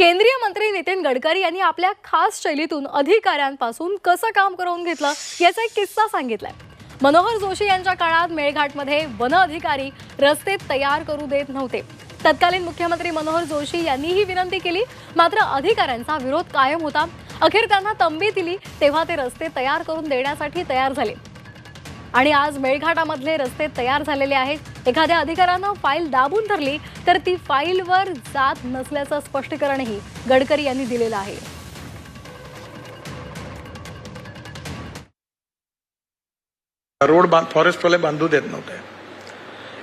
केंद्रीय मंत्री नितीन गडकरी यांनी आपल्या खास शैलीतून अधिकाऱ्यांपासून कसं काम करून घेतलं याचा एक किस्सा सांगितलाय. मनोहर जोशी यांच्या काळात मेळघाटमध्ये वन अधिकारी रस्ते तयार करू देत नव्हते. तत्कालीन मुख्यमंत्री मनोहर जोशी यांनी ही विनंती केली मात्र अधिकाऱ्यांचा विरोध कायम होता. अखेर त्यांना तंबी दिली तेव्हा ते रस्ते तयार करून देण्यासाठी तयार झाले. आणि आज मेळघाटामधले रस्ते तयार झालेले आहेत. एखाद्या अधिकाऱ्यानं फाईल दाबून धरली तर ती फाईलवर जात नसल्याचं स्पष्टीकरणही गडकरी यांनी दिलेलं आहे. रोड बांध फॉरेस्टवाले बांधू देत नव्हते.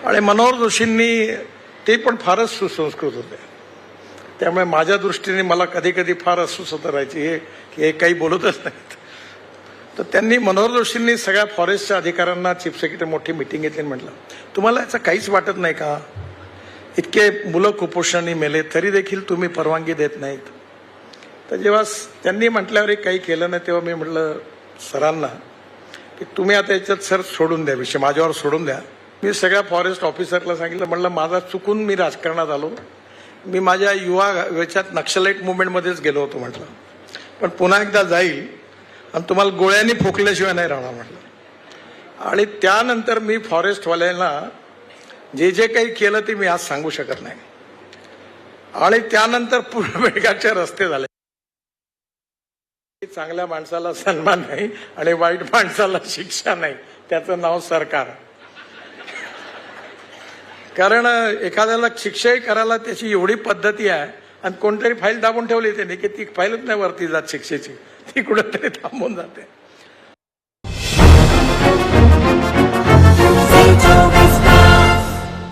आणि मनोहर जोशींनी ते पण फारच सुसंस्कृत होते. त्यामुळे माझ्या दृष्टीने मला कधी कधी फार अस्वस्थता राहायची हे की हे काही बोलतच नाहीत. तर त्यांनी मनोहर जोशींनी सगळ्या फॉरेस्टच्या अधिकाऱ्यांना चीफ सेक्रेटरी मोठी मिटिंग घेतली आणि म्हटलं तुम्हाला याचं काहीच वाटत नाही का? इतके मुलं कुपोषणाने मेले तरी देखील तुम्ही परवानगी देत नाहीत. तर जेव्हा त्यांनी म्हटल्यावर काही केलं नाही तेव्हा मी म्हटलं सरांना की तुम्ही आता याच्यात सर सोडून द्या विषय माझ्यावर सोडून द्या. मी सगळ्या फॉरेस्ट ऑफिसरला सांगितलं म्हटलं माझा चुकून मी राजकारणात आलो. मी माझ्या युवा याच्यात नक्षलाईट मुवमेंटमध्येच गेलो होतो म्हटलं. पण पुन्हा एकदा जाईल आणि तुम्हाला गोळ्यांनी फुकल्याशिवाय नाही राहणार म्हटलं. आणि त्यानंतर मी फॉरेस्टवाल्यांना जे जे काही केलं ते मी आज सांगू शकत नाही. आणि त्यानंतर पूर्ण रस्ते झाले. चांगल्या माणसाला सन्मान नाही आणि वाईट माणसाला शिक्षा नाही. त्याचं नाव सरकार. कारण एखाद्याला शिक्षाही करायला त्याची एवढी पद्धती आहे आणि कोणतरी फाईल दाबून ठेवली त्याने की ती फाईलच नाही वरती जात शिक्षेची. いくらってたもんだって。